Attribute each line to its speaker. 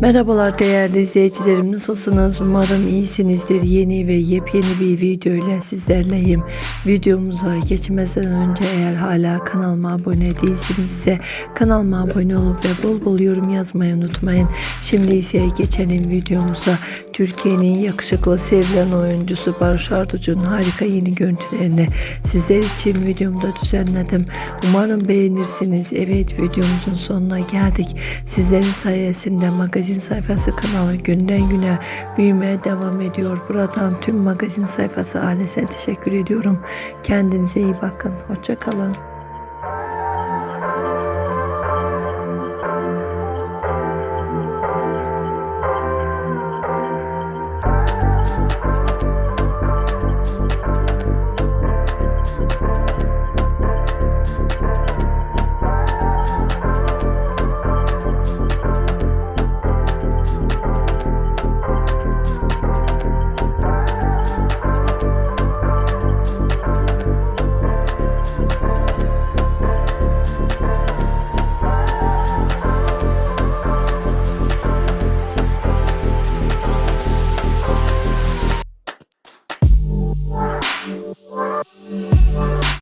Speaker 1: Merhabalar değerli izleyicilerim nasılsınız? Umarım iyisinizdir. Yeni ve yepyeni bir video ile sizlerleyim. Videomuza geçmeden önce eğer hala kanalıma abone değilsinizse kanalıma abone olup ve bol bol yorum yazmayı unutmayın. Şimdi ise geçelim videomuza. Türkiye'nin yakışıklı sevilen oyuncusu Barış Arduç'un harika yeni görüntülerini sizler için videomda düzenledim. Umarım beğenirsiniz. Evet videomuzun sonuna geldik. Sizlerin sayesinde magazin sayfası kanalı günden güne büyümeye devam ediyor. Buradan tüm magazin sayfası ailesine teşekkür ediyorum. Kendinize iyi bakın. Hoşçakalın.